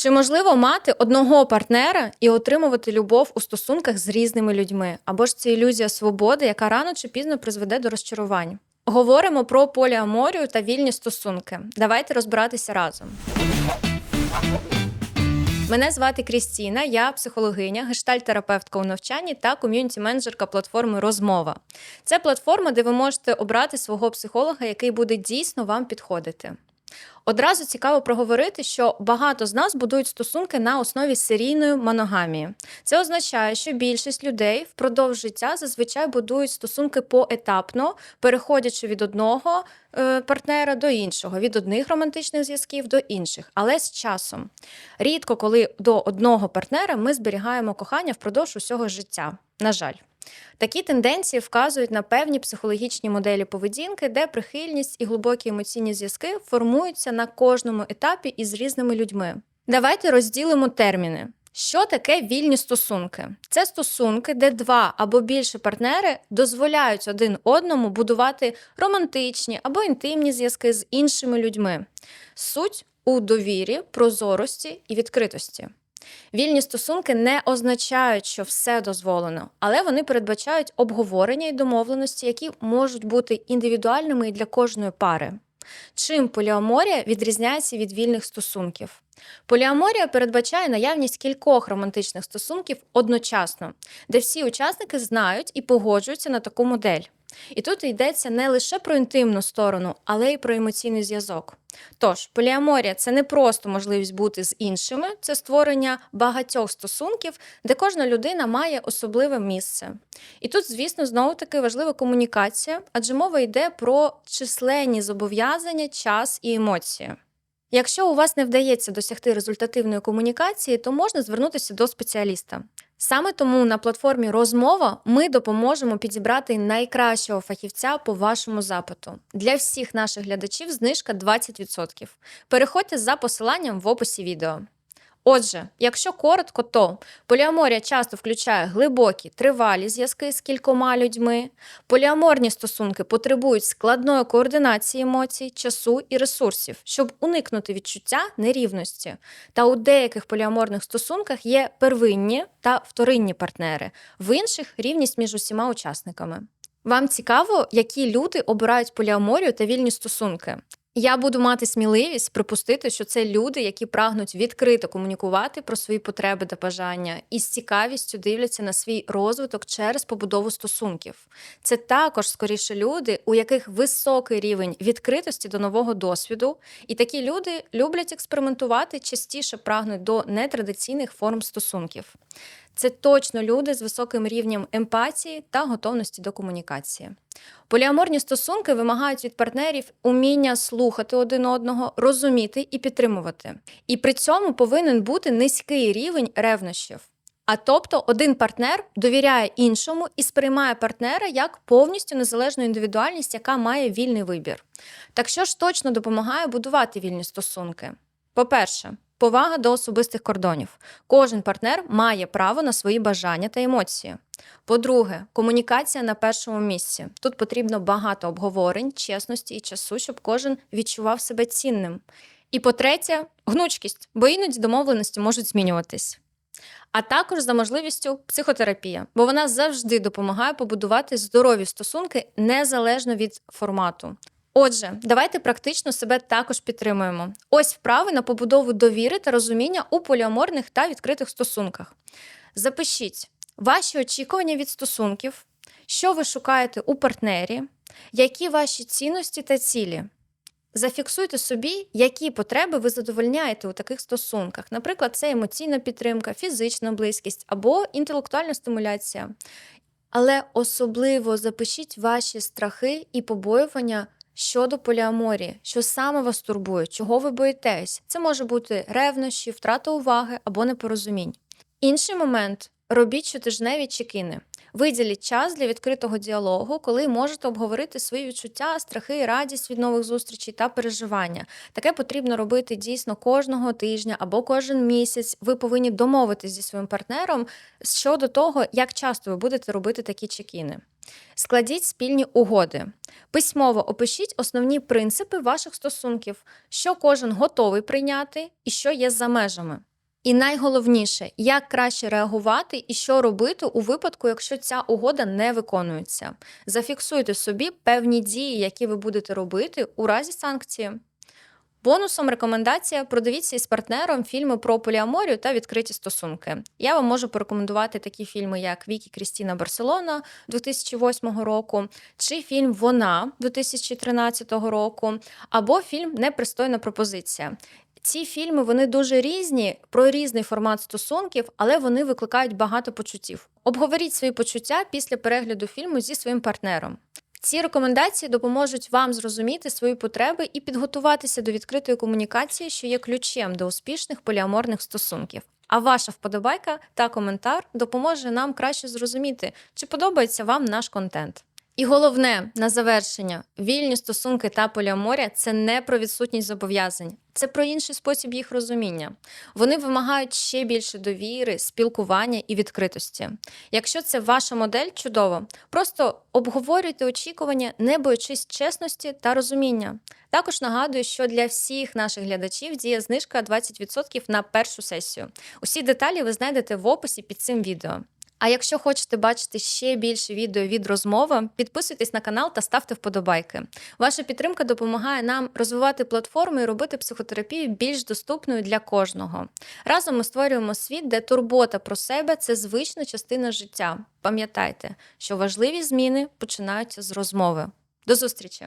Чи можливо мати одного партнера і отримувати любов у стосунках з різними людьми? Або ж це ілюзія свободи, яка рано чи пізно призведе до розчарувань? Говоримо про поліаморію та вільні стосунки. Давайте розбиратися разом. Мене звати Крістіна, я психологиня, гештальтерапевтка у навчанні та ком'юніті-менеджерка платформи Розмова. Це платформа, де ви можете обрати свого психолога, який буде дійсно вам підходити. Одразу цікаво проговорити, що багато з нас будують стосунки на основі серійної моногамії. Це означає, що більшість людей впродовж життя зазвичай будують стосунки поетапно, переходячи від одного е, партнера до іншого, від одних романтичних зв'язків до інших, але з часом. Рідко, коли до одного партнера ми зберігаємо кохання впродовж усього життя. На жаль. Такі тенденції вказують на певні психологічні моделі поведінки, де прихильність і глибокі емоційні зв'язки формуються на кожному етапі із різними людьми. Давайте розділимо терміни. Що таке вільні стосунки? Це стосунки, де два або більше партнери дозволяють один одному будувати романтичні або інтимні зв'язки з іншими людьми. Суть у довірі, прозорості і відкритості. Вільні стосунки не означають, що все дозволено, але вони передбачають обговорення і домовленості, які можуть бути індивідуальними і для кожної пари. Чим поліаморія відрізняється від вільних стосунків? Поліаморія передбачає наявність кількох романтичних стосунків одночасно, де всі учасники знають і погоджуються на таку модель. І тут йдеться не лише про інтимну сторону, але й про емоційний зв'язок. Тож, поліаморія це не просто можливість бути з іншими, це створення багатьох стосунків, де кожна людина має особливе місце. І тут, звісно, знову таки важлива комунікація, адже мова йде про численні зобов'язання, час і емоції. Якщо у вас не вдається досягти результативної комунікації, то можна звернутися до спеціаліста. Саме тому на платформі Розмова ми допоможемо підібрати найкращого фахівця по вашому запиту. Для всіх наших глядачів знижка 20%. Переходьте за посиланням в описі відео. Отже, якщо коротко, то поліаморія часто включає глибокі, тривалі зв'язки з кількома людьми. Поліаморні стосунки потребують складної координації емоцій, часу і ресурсів, щоб уникнути відчуття нерівності. Та у деяких поліаморних стосунках є первинні та вторинні партнери, в інших рівність між усіма учасниками. Вам цікаво, які люди обирають поліаморію та вільні стосунки? Я буду мати сміливість припустити, що це люди, які прагнуть відкрито комунікувати про свої потреби та бажання і з цікавістю дивляться на свій розвиток через побудову стосунків. Це також скоріше люди, у яких високий рівень відкритості до нового досвіду, і такі люди люблять експериментувати, частіше прагнуть до нетрадиційних форм стосунків. Це точно люди з високим рівнем емпатії та готовності до комунікації. Поліаморні стосунки вимагають від партнерів уміння слухати один одного, розуміти і підтримувати. І при цьому повинен бути низький рівень ревнощів. А тобто один партнер довіряє іншому і сприймає партнера як повністю незалежну індивідуальність, яка має вільний вибір. Так що ж точно допомагає будувати вільні стосунки? По-перше, Повага до особистих кордонів. Кожен партнер має право на свої бажання та емоції. По-друге, комунікація на першому місці. Тут потрібно багато обговорень, чесності і часу, щоб кожен відчував себе цінним. І по-третє, гнучкість, бо іноді домовленості можуть змінюватись. А також за можливістю психотерапія, бо вона завжди допомагає побудувати здорові стосунки незалежно від формату. Отже, давайте практично себе також підтримуємо. Ось вправи на побудову довіри та розуміння у поліаморних та відкритих стосунках. Запишіть ваші очікування від стосунків, що ви шукаєте у партнері, які ваші цінності та цілі. Зафіксуйте собі, які потреби ви задовольняєте у таких стосунках. Наприклад, це емоційна підтримка, фізична близькість або інтелектуальна стимуляція. Але особливо запишіть ваші страхи і побоювання щодо поліаморії, що саме вас турбує, чого ви боїтесь. Це може бути ревнощі, втрата уваги або непорозумінь. Інший момент робіть щотижневі чекини. Виділіть час для відкритого діалогу, коли можете обговорити свої відчуття, страхи, радість від нових зустрічей та переживання. Таке потрібно робити дійсно кожного тижня або кожен місяць. Ви повинні домовитись зі своїм партнером щодо того, як часто ви будете робити такі чекіни. Складіть спільні угоди. Письмово опишіть основні принципи ваших стосунків, що кожен готовий прийняти і що є за межами. І найголовніше, як краще реагувати і що робити у випадку, якщо ця угода не виконується. Зафіксуйте собі певні дії, які ви будете робити у разі санкції. Бонусом рекомендація продивіться із партнером фільми про поліаморію та відкриті стосунки. Я вам можу порекомендувати такі фільми, як Вікі Крістіна Барселона 2008 року, чи фільм Вона 2013 року, або фільм Непристойна пропозиція. Ці фільми вони дуже різні, про різний формат стосунків, але вони викликають багато почуттів. Обговоріть свої почуття після перегляду фільму зі своїм партнером. Ці рекомендації допоможуть вам зрозуміти свої потреби і підготуватися до відкритої комунікації, що є ключем до успішних поліаморних стосунків. А ваша вподобайка та коментар допоможе нам краще зрозуміти, чи подобається вам наш контент. І головне на завершення: вільні стосунки та поліаморія це не про відсутність зобов'язань, це про інший спосіб їх розуміння. Вони вимагають ще більше довіри, спілкування і відкритості. Якщо це ваша модель, чудово. Просто обговорюйте очікування, не боючись чесності та розуміння. Також нагадую, що для всіх наших глядачів діє знижка 20% на першу сесію. Усі деталі ви знайдете в описі під цим відео. А якщо хочете бачити ще більше відео від розмови, підписуйтесь на канал та ставте вподобайки. Ваша підтримка допомагає нам розвивати платформу і робити психотерапію більш доступною для кожного. Разом ми створюємо світ, де турбота про себе це звична частина життя. Пам'ятайте, що важливі зміни починаються з розмови. До зустрічі!